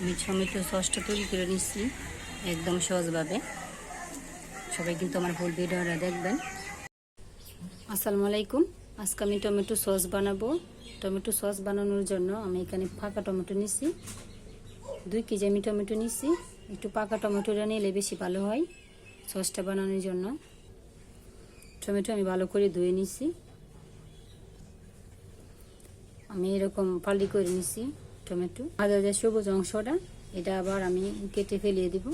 আমি টমেটো সসটা তৈরি করে নিচ্ছি একদম সহজভাবে। সবাই কিন্তু আমার ফুল ভিডিওটা দেখবেন। আসসালামু আলাইকুম। আজকে আমি টমেটো সস বানাবো। টমেটো সস বানানোর জন্য আমি এখানে ফাঁকা টমেটো নিচ্ছি দুই কেজি আমি টমেটো নিচ্ছি একটু পাকা টমেটোটা নিলে বেশি ভালো হয় সসটা বানানোর জন্য। টমেটো আমি ভালো করে ধুয়ে নিচ্ছি আমি এরকম ফালি করে নিচ্ছি টমেটো ভাজা যে সবুজ অংশটা, এটা আবার আমি কেটে ফেলিয়ে দিব।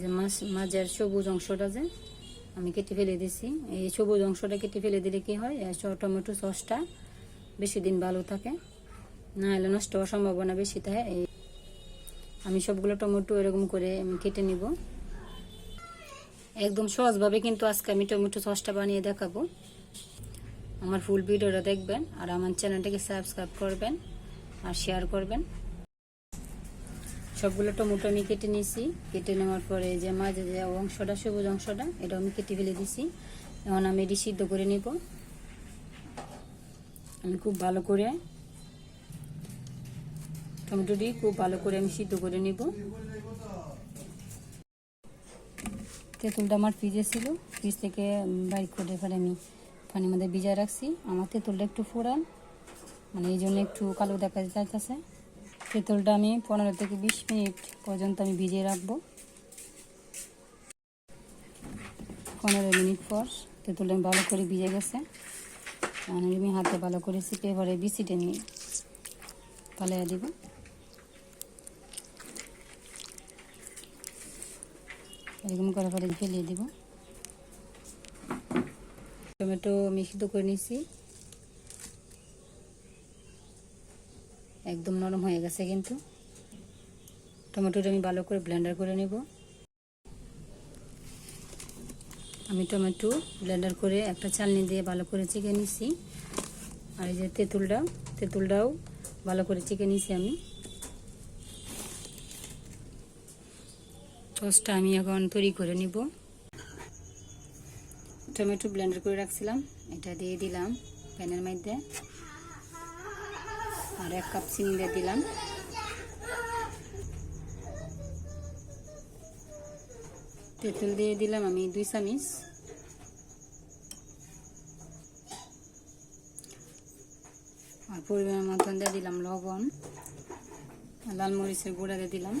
যে মাছ, মাছের সবুজ অংশটা যে আমি কেটে ফেলে দিছি। এই সবুজ অংশটা কেটে ফেলে দিলে কি হয় টমেটো সসটা বেশি দিন ভালো থাকে না হলে নষ্ট হওয়ার সম্ভাবনা বেশি থাকে। এই আমি সবগুলো টমেটো এরকম করে আমি কেটে নিব। একদম সহজভাবে কিন্তু আজকে আমি টমেটো সসটা বানিয়ে দেখাবো। আমার ফুল ভিডিওটা দেখবেন আর আমার চ্যানেলটাকে সাবস্ক্রাইব করবেন আর শেয়ার করবেন। সবগুলো টমেটো আমি কেটে নিয়েছি। কেটে নেওয়ার পরে যে মাঝে যে অংশটা, সবুজ অংশটা, এটা আমি কেটে ফেলে দিছি। এখন আমি এটি সিদ্ধ করে নিব। আমি খুব ভালো করে টমেটোটি খুব ভালো করে আমি সিদ্ধ করে নিব। তেঁতুলটা আমার ফ্রিজে ছিল। ফ্রিজ থেকে বাইর করে ফেলে আমি পানির মধ্যে ভিজা রাখছি। আমার তেঁতুলটা একটু ফোড়ান মানে এই জন্য একটু কালো দেখা যাইতেছে। তেঁতুলটা আমি পনেরো থেকে বিশ মিনিট পর্যন্ত আমি ভিজিয়ে রাখব। পনেরো মিনিট পর তেঁতুলটা আমি ভালো করে ভিজে গেছে। মানে আমি হাতে ভালো করে চিপে পরে বিচিটে নিয়ে পালাইয়া দিব। এরকম করে পরে ফেলিয়ে দিব। টমেটো সিদ্ধ করে নিয়েছি। একদম নরম হয়ে গেছে কিন্তু। টমেটোটা আমি ভালো করে ব্লেন্ডার করে নেব। আমি টমেটো ব্লেন্ডার করে একটা চালনি দিয়ে ভালো করে চেকে নিছি। আর এই যে তেঁতুলটা, তেঁতুলটাও ভালো করে চেকে নিছি আমি। সসটা আমি এখন তৈরি করে নিব। টমেটো ব্লেন্ডার করে রাখছিলাম। এটা দিয়ে দিলাম প্যানের মধ্যে। আর এক কাপ চিনি দিয়ে দিলাম। তেঁতুল দিয়ে দিলাম আমি দুই চামিচ। আর পরিমাণ মতন দিয়ে দিলাম লবণ। লাল মরিচের গুঁড়া দিয়ে দিলাম।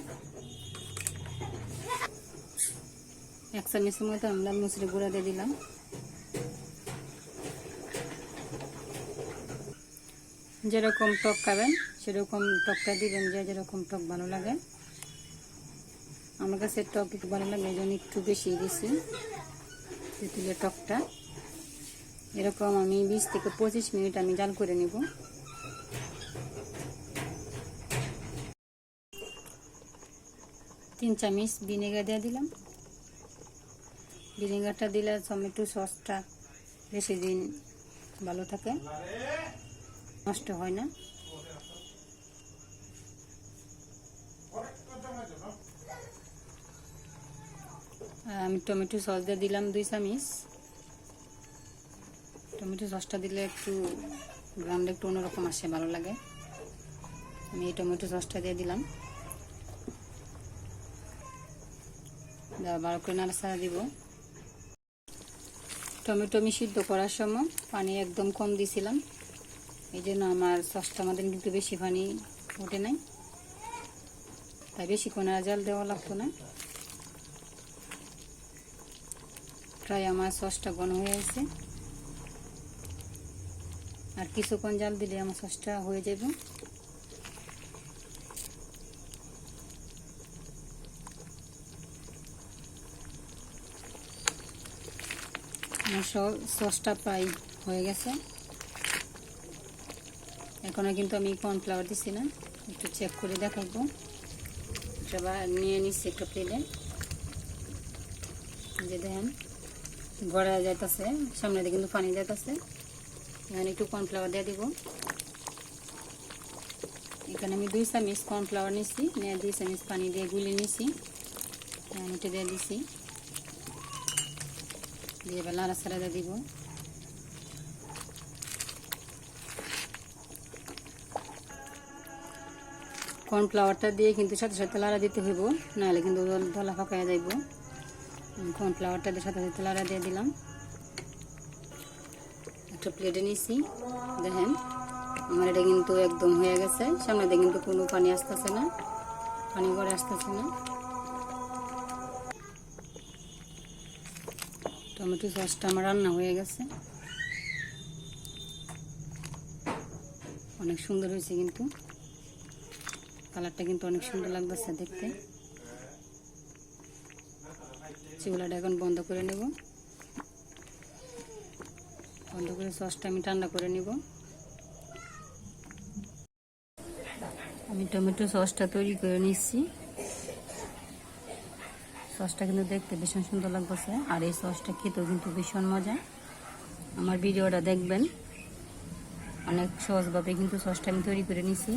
এক চামচের মতো আমি লাল মরিচের গুঁড়া দিয়ে দিলাম। যেরকম টক খাবেন, সেরকম টকটা দিবেন, যে যেরকম টক ভালো লাগে। আমার কাছে টক একটু ভালো লাগে, এই জন্য একটু বেশি দিছি তেঁতুলের টকটা। এরকম আমি বিশ থেকে পঁচিশ মিনিট আমি জাল করে নিব। তিন চামচ ভিনেগার দিয়ে দিলাম। ভিনেগারটা দিলে টমেটো সসটা বেশি দিন ভালো থাকে। নষ্ট হয় না। আমি টমেটো সস দিয়ে দিলাম দুই চামিচ। টমেটো সসটা দিলে একটু গ্রামটা একটু অন্যরকম আসে, ভালো লাগে। আমি এই টমেটো সসটা দিয়ে দিলাম। ভালো করে নাড়াচাড়া দিব। টমেটো আমি সিদ্ধ করার সময় পানি একদম কম দিয়েছিলাম এই জন্য আমার সসটা আমাদের কিন্তু বেশি পানি ওঠে নাই। তাই বেশিক্ষণ আর জল দেওয়া লাগতো না। প্রায় আমার সসটা ঘন হয়ে আছে আর কিছুক্ষণ জাল দিলে আমার সসটা হয়ে যাবে। আমার সসটা প্রায় হয়ে গেছে। এখনও কিন্তু আমি কর্নফ্লাওয়ার দিছি না। একটু চেক করে দেখাবো এটা নিয়ে নিচ্ছি একটা প্লেটে যে দেখেন, গড়া যাইতেছে, সামনে দিয়ে কিন্তু পানি যাইতেছে। এখানে একটু কর্নফ্লাওয়ার দিয়ে দিব। এখানে আমি দুই চামিচ কর্নফ্লাওয়ার নিছি, নিয়ে দুই চামিচ পানি দিয়ে গুলে নিছি। এটা দিয়ে দিছি। দিয়ে এবার নাড়াচাড়া দিয়ে দিব। কর্নফ্লাওয়ারটা দিয়ে কিন্তু সাথে সাথে লাড়া দিতে হইব, নাহলে কিন্তু দলা ফাঁকায় যাইব। কর্নফ্লাওয়ারটা দিয়ে সাথে সাথে লাড়া দিয়ে দিলাম। একটা প্লেটে নিয়েছি দেখেন, আমার এটা কিন্তু একদম হয়ে গেছে। সামনে দিয়ে কিন্তু কোনো পানি আসতেছে না, পানি করে আসতেছে না। টমেটো সসটা আমার রান্না হয়ে গেছে। অনেক সুন্দর হয়েছে কিন্তু। কালারটা কিন্তু অনেক সুন্দর লাগতেছে দেখতে। চুলাটা এখন বন্ধ করে নেব। বন্ধ করে সসটা আমি ঠান্ডা করে নিব। আমি টমেটো সসটা তৈরি করে নিচ্ছি। সসটা কিন্তু দেখতে ভীষণ সুন্দর লাগতেছে। আর এই সসটা খেতেও কিন্তু ভীষণ মজা। আমার ভিডিওটা দেখবেন। অনেক সহজভাবে কিন্তু সসটা আমি তৈরি করে নিছি